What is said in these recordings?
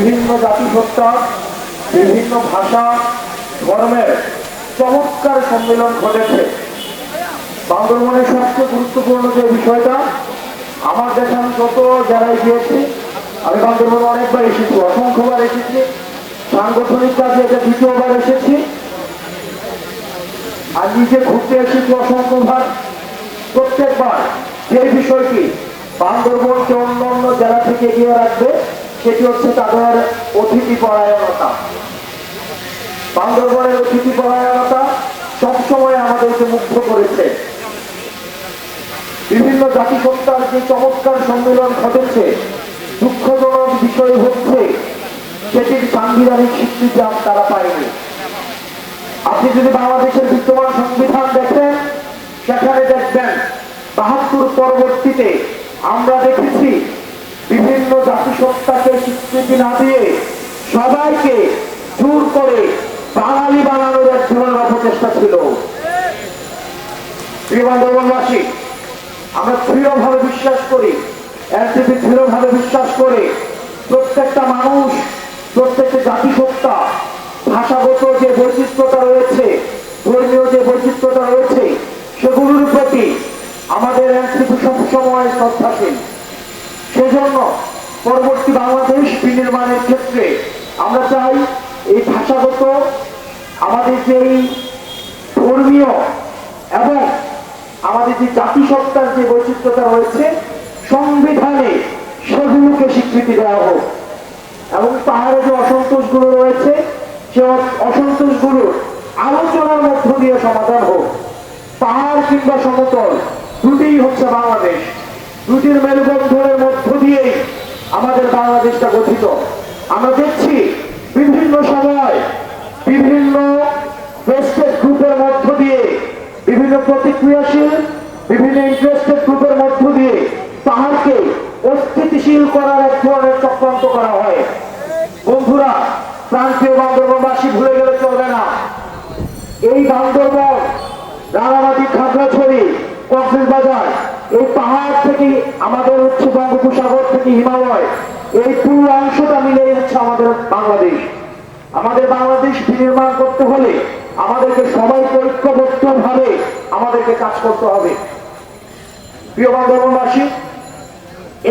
বিভিন্ন জাতিসত্তা বিভিন্ন ভাষা, ধর্মের চমৎকার সম্মেলন ঘটেছে। বান্দরবনের সবচেয়ে গুরুত্বপূর্ণ যে বিষয়টা, আমার দেখান যত জায়গায় গিয়েছি, আমি বান্দরবনে অনেকবার এসেছি, অসংখ্যবার এসেছি, সাংগঠনিক কাজে এটা দ্বিতীয়বার এসেছি। আর নিজে ঘুরতে এসেছি অসংখ্যবার। প্রত্যেকবার যে বিষয়টি বান্দরবনকে অন্য অন্য জেলা থেকে এগিয়ে রাখবে সেটি হচ্ছে তাদের অতিথি পরায়ণতা। বান্দরবনের অতিথি পরায়ণতা সবসময় আমাদেরকে মুগ্ধ করেছে। বিভিন্ন জাতিসত্তার যে চমৎকার সম্মেলন ঘটেছে, দুঃখজনক বিষয় হচ্ছে, সেটির সাংবিধানিক স্বীকৃতি তারা পায়নি। আপনি যদি বাংলাদেশের বিদ্যমান সংবিধান দেখেন, সেখানে দেখবেন, বাহাত্তর পরবর্তীতে আমরা দেখেছি বিভিন্ন জাতিসত্তাকে স্বীকৃতি না দিয়ে সবাইকে জোর করে বাঙালি বানানোর এক ধরনের অপচেষ্টা ছিল। প্রিয় আমরা দৃঢ়ভাবে বিশ্বাস করি এনসিপি দৃঢ়ভাবে বিশ্বাস করে প্রত্যেকটা মানুষ, প্রত্যেকটা জাতিসত্তা, ভাষাগত যে বৈচিত্র্যতা রয়েছে, ধর্মীয় যে বৈচিত্র্যতা রয়েছে, সেগুলোর প্রতি আমাদের এনসিপি সবসময় শ্রদ্ধাশীল। সেজন্য পরবর্তী বাংলাদেশ বিনির্মাণের ক্ষেত্রে আমরা চাই এই ভাষাগত, আমাদের যে ধর্মীয় এবং আমাদের যে জাতিসত্তার যে বৈচিত্র্যতা রয়েছে, সংবিধানে সেগুলোকে স্বীকৃতি দেওয়া হোক। এবং পাহাড়ে যে অসন্তোষগুলো রয়েছে, সে অসন্তোষগুলোর আলোচনার মধ্য দিয়ে সমাধান হোক। পাহাড় কিংবা সমতল, দুটিই হচ্ছে বাংলাদেশ। দুটির মেরুবন্ধনের মধ্য দিয়েই আমাদের বাংলাদেশটা গঠিত। আমরা দেখছি বিভিন্ন সময় বিভিন্ন গ্রুপের মধ্য দিয়ে বিভিন্ন প্রতিক্রিয়াশীল, বিভিন্ন ইন্টারেস্টেড গ্রুপের মধ্য দিয়ে পাহাড়কে অস্থিতিশীল করার এক ধরনের চক্রান্ত করা হয়। বন্ধুরা, প্রান্তীয় বান্দরবনবাসী ভুলে গেলে চলবে না। এই বান্দরবন রাঙামাটি খাগড়াছড়ি, কক্সবাজার এই পাহাড় থেকে আমাদের হচ্ছে বঙ্গোপসাগর থেকে হিমালয়, এই পুরো অংশটা মিলে হচ্ছে আমাদের বাংলাদেশ। আমাদের বাংলাদেশ বিনির্মাণ করতে হলে আমাদেরকে সবাই ঐক্যবদ্ধ ভাবে আমাদেরকে কাজ করতে হবে। প্রিয় বান্ধববাসী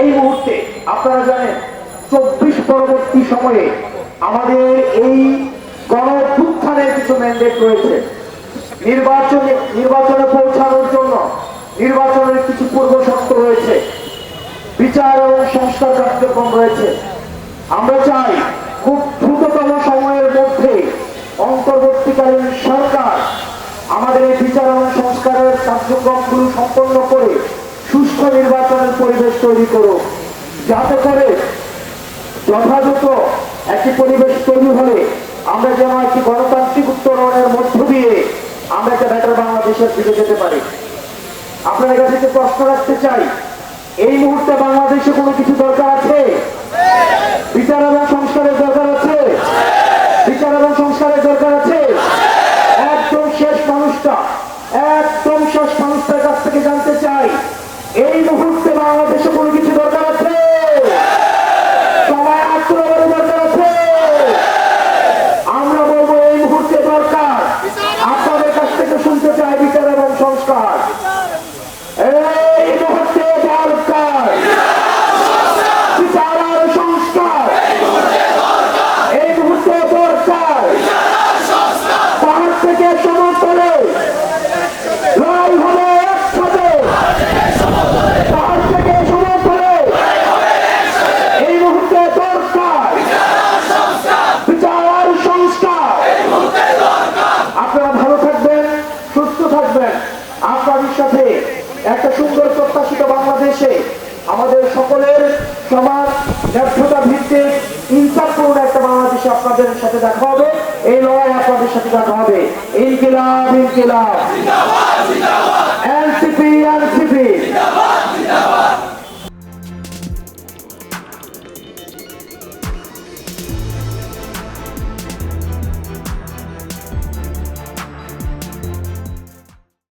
এই মুহূর্তে আপনারা জানেন, চব্বিশ পরবর্তী সময়ে আমাদের এই গণপুত্থানের কিছু ম্যান্ডেট রয়েছে। নির্বাচনে নির্বাচনে পৌঁছানোর জন্য নির্বাচনের কিছু পূর্ব শর্ত রয়েছে। বিচার এবং সংস্কার কার্যক্রম রয়েছে। আমরা চাই খুব দ্রুততম সময়ের মধ্যে অন্তর্বর্তীকালীন সরকার আমাদের এই বিচার এবং সংস্কারের কার্যক্রমগুলো সম্পন্ন করে সুস্থ নির্বাচনের পরিবেশ তৈরি করুক। যাতে করে যথাযথ একটি পরিবেশ তৈরি হলে আমরা যেন একটি গণতান্ত্রিক উত্তরণের মধ্য দিয়ে আমরা একটা বেটার বাংলাদেশের দিকে যেতে পারি। আপনাদের কাছে একটু প্রশ্ন রাখতে চাই। এই মুহূর্তে বাংলাদেশে কোনো কিছু দরকার আছে? বিচার সমাজ ব্যর্থতা ভিত্তিক ইনসাফপূর্ণ একটা বাংলাদেশে আপনাদের সাথে দেখা হবে। এই লড়াই আপনাদের সাথে দেখা হবে। ইনকিলাব ইনকিলাব। NCP NCP.